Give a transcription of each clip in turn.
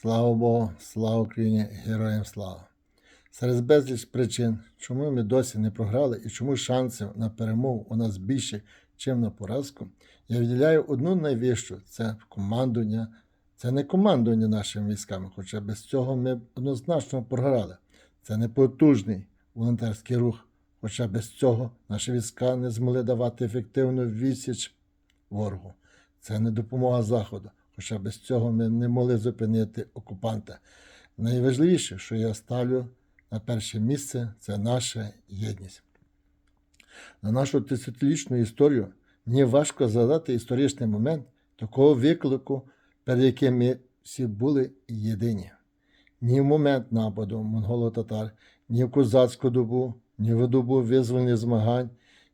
Слава Богу, слава Україні, героям слава! Серед безліч причин, чому ми досі не програли і чому шансів на перемогу у нас більше, ніж на поразку, я виділяю одну найвищу це командування. Це не командування нашими військами, хоча без цього ми б однозначно програли. Це не потужний волонтерський рух, хоча без цього наші війська не змогли давати ефективну відсіч ворогу. Це не допомога Заходу, хоча без цього ми не могли зупинити окупанта. Найважливіше, що я ставлю на перше місце, це наша єдність. На нашу тисячолітню історію мені важко згадати історичний момент такого виклику, перед яким ми всі були єдині. Ні в момент нападу монголо-татар, ні в козацьку добу, ні в добу визвольних змагань,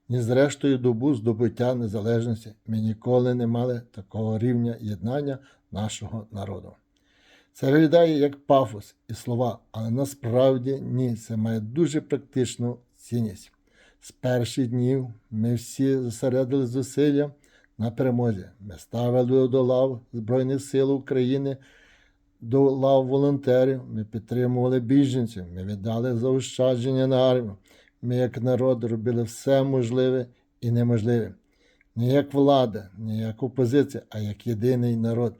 ні зрештою добу здобуття незалежності ми ніколи не мали такого рівня єднання нашого народу. Це виглядає як пафос і слова, але насправді ні, це має дуже практичну цінність. З перших днів ми всі зосередили зусилля на перемозі. Ми ставили до лав Збройних сил України, до лав волонтерів, ми підтримували біженців, ми віддали заощадження на армію. Ми, як народ, робили все можливе і неможливе. Не як влада, не як опозиція, а як єдиний народ.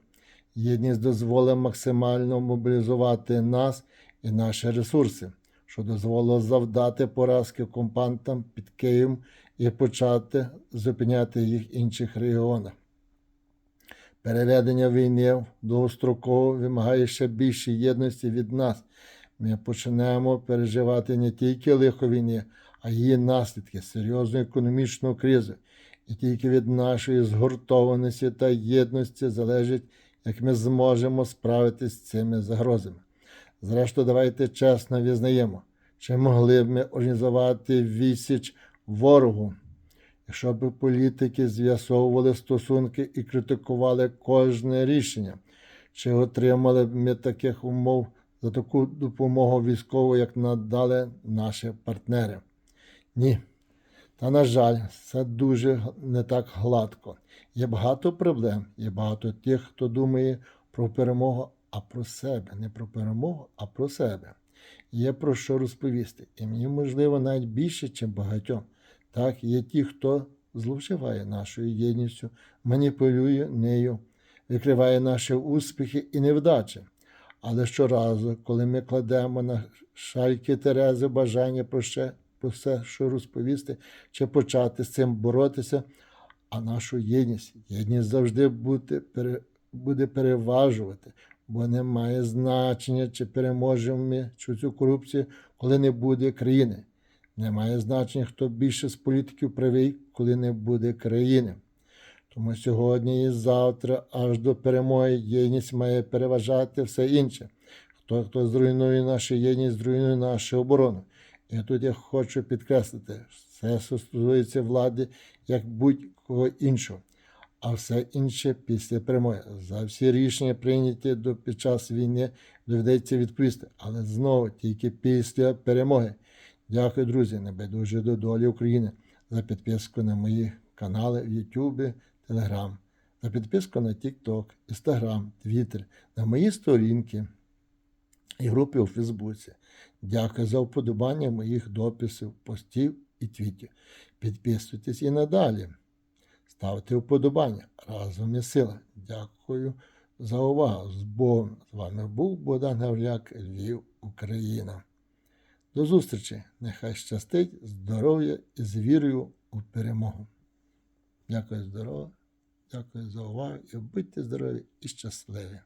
Єдність дозволить максимально мобілізувати нас і наші ресурси, що дозволило завдати поразки окупантам під Києвом і почати зупиняти їх в інших регіонах. Переведення війни довгостроково вимагає ще більше єдності від нас. Ми починаємо переживати не тільки лихо війни, а її наслідки серйозної економічної кризи. І тільки від нашої згуртованості та єдності залежить, як ми зможемо справитися з цими загрозами. Зрештою, давайте чесно візнаємо, чи могли б ми організувати відсіч ворогу, якщо б політики з'ясовували стосунки і критикували кожне рішення, чи отримали б ми таких умов за таку допомогу військову, як надали наші партнери? Ні. Та, на жаль, це дуже не так гладко. Є багато проблем, є багато тих, хто думає про перемогу, а про себе. Не про перемогу, а про себе. Є про що розповісти. І мені, можливо, навіть більше, ніж багатьом. Так, є ті, хто зловживає нашою єдністю, маніпулює нею, викриває наші успіхи і невдачі. Але щоразу, коли ми кладемо на шальки Терези бажання про ще про все, що розповісти, чи почати з цим боротися, а нашу єдність, єдність завжди буде, буде переважувати, бо не має значення, чи переможемо ми цю корупцію, коли не буде країни. Не має значення, хто більше з політиків правий, коли не буде країни. Тому сьогодні і завтра, аж до перемоги, єдність має переважати все інше. Хто хто зруйнує нашу єдність, зруйнує нашу оборону. І тут я хочу підкреслити, це стосується влади як будь-кого іншого, а все інше після перемоги. За всі рішення, прийняті до, під час війни, доведеться відповісти, але знову тільки після перемоги. Дякую, друзі, небайдуже до долі України за підписку на мої канали в YouTube, Telegram, за підписку на TikTok, Instagram, Twitter, на мої сторінки і групи у Фейсбуці. Дякую за вподобання моїх дописів, постів і твітів. Підписуйтесь і надалі. Ставте вподобання. Разом і сила. Дякую за увагу. З Богом. З вами був Богдан Гавляк, Львів, Україна. До зустрічі! Нехай щастить, здоров'я і з вірою у перемогу. Дякую здорово, дякую за увагу і будьте здорові і щасливі!